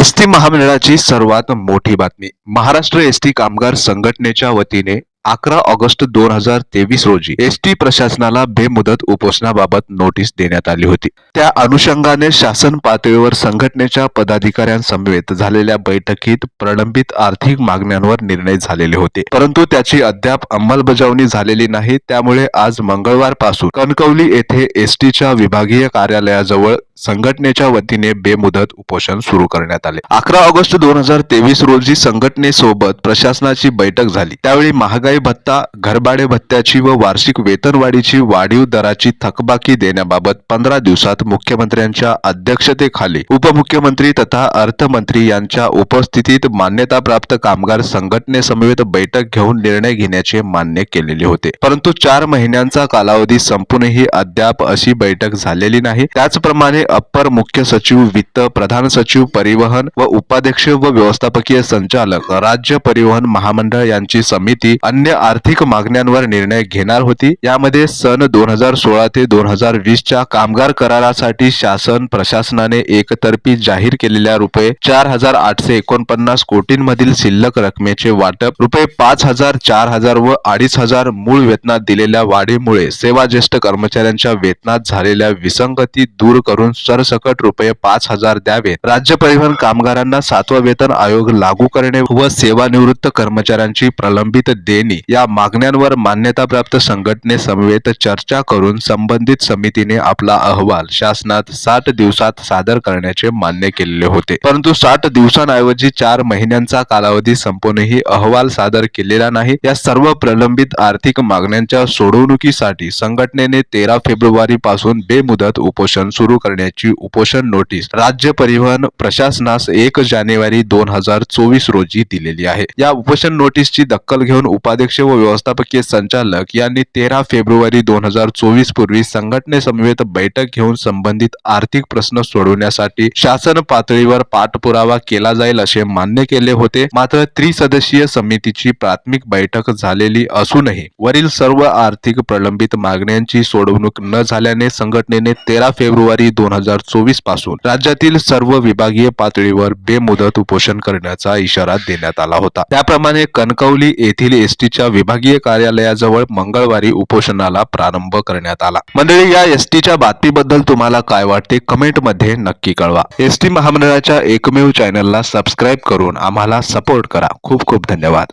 S T महामंडळाची सर्वात मोठी बातमी. महाराष्ट्र एस टी कामगार संघटनेच्या वतीने अकरा ऑगस्ट दोन हजार तेवीस रोजी एस टी प्रशासनाला बेमुदत उपोषणाबाबत नोटीस देण्यात आली होती. त्या अनुषंगाने शासन पातळीवर संघटनेच्या पदाधिकाऱ्यांसमवेत झालेल्या बैठकीत प्रलंबित आर्थिक मागण्यांवर निर्णय झालेले होते. परंतु त्याची अद्याप अंमलबजावणी झालेली नाही. त्यामुळे आज मंगळवारपासून कणकवली येथे एस टीच्या विभागीय कार्यालयाजवळ संघटनेच्या वतीने बेमुदत उपोषण सुरू करण्यात आले. अकरा ऑगस्ट दोन हजार तेवीस रोजी संघटनेसोबत प्रशासनाची बैठक झाली. त्यावेळी महागाई भत्ता घरभाडे भत्त्याची व वार्षिक वेतनवाढीची वाढीव दराची थकबाकी देण्याबाबत पंधरा दिवसात मुख्यमंत्र्यांच्या अध्यक्षतेखाली उपमुख्यमंत्री तथा अर्थमंत्री यांच्या उपस्थितीत मान्यताप्राप्त कामगार संघटनेसमवेत बैठक घेऊन निर्णय घेण्याचे मान्य केलेले होते. परंतु चार महिन्यांचा कालावधी संपूनही अद्याप अशी बैठक झालेली नाही. त्याचप्रमाणे अप्पर मुख्य सचिव वित्त प्रधान सचिव परिवहन व उपाध्यक्ष व व्यवस्थापकीय संचालक राज्य परिवहन महामंडळ यांची समिती अन्य आर्थिक मागण्यांवर निर्णय घेणार होती. यामध्ये सन दोन हजार सोळा ते दोन हजार वीस च्या कामगार करारासाठी शासन प्रशासनाने एकतर्फी जाहीर केलेल्या रुपये चार हजार आठशे एकोणपन्नास कोटींमधील शिल्लक रकमेचे वाटप रुपये पाच हजार चार हजार व अडीच हजार मूळ वेतनात दिलेल्या वाढीमुळे सेवा ज्येष्ठ कर्मचाऱ्यांच्या वेतनात झालेल्या विसंगती दूर करून सरसकट रुपये पाच हजार द्यावे राज्य परिवहन कामगारांना सातवा वेतन आयोग लागू करणे व सेवानिवृत्त कर्मचाऱ्यांची प्रलंबित देणी या मागण्यांवर मान्यताप्राप्त संघटने समवेत चर्चा करून संबंधित समितीने आपला अहवाल शासनात साठ दिवसात सादर करण्याचे मान्य केलेले होते. परंतु साठ दिवसांऐवजी चार महिन्यांचा कालावधी संपूनही अहवाल सादर केलेला नाही. या सर्व प्रलंबित आर्थिक मागण्यांच्या सोडवणुकीसाठी संघटनेने तेरा फेब्रुवारी पासून बेमुदत उपोषण सुरू करण्याची उपोषण नोटीस राज्य परिवहन प्रशासनास एक जानेवारी दोन हजार चोवीस रोजी दिलेली आहे. या उपोषण नोटीसची दखल घेऊन उपाध्यक्ष व व्यवस्थापकीय संचालक यांनी तेरा फेब्रुवारी दोन हजार चोवीस पूर्वी संघटनेसमवेत बैठक घेऊन संबंधित आर्थिक प्रश्न सोडवण्यासाठी शासन पातळीवर पाठपुरावा केला जाईल असे मान्य केले होते. मात्र त्रिसदस्यीय समितीची प्राथमिक बैठक झालेली असूनही वरील सर्व आर्थिक प्रलंबित मागण्यांची सोडवणूक न झाल्याने संघटनेने तेरा फेब्रुवारी दोन हजार चोवीसपासून राज्यातील सर्व विभागीय पातळीवर बेमुदत उपोषण करण्याचा इशारा देण्यात आला होता. त्याप्रमाणे कणकवली येथील एसटीच्या विभागीय कार्यालयाजवळ मंगळवारी उपोषणाला प्रारंभ करण्यात आला. मंडळी या एसटीच्या बातमीबद्दल तुम्हाला काय वाटते? कमेंटमध्ये नक्की कळवा. एसटी महामंडळाच्या एकमेव चॅनलला सबस्क्राईब करून आम्हाला सपोर्ट करा. खूप खूप धन्यवाद.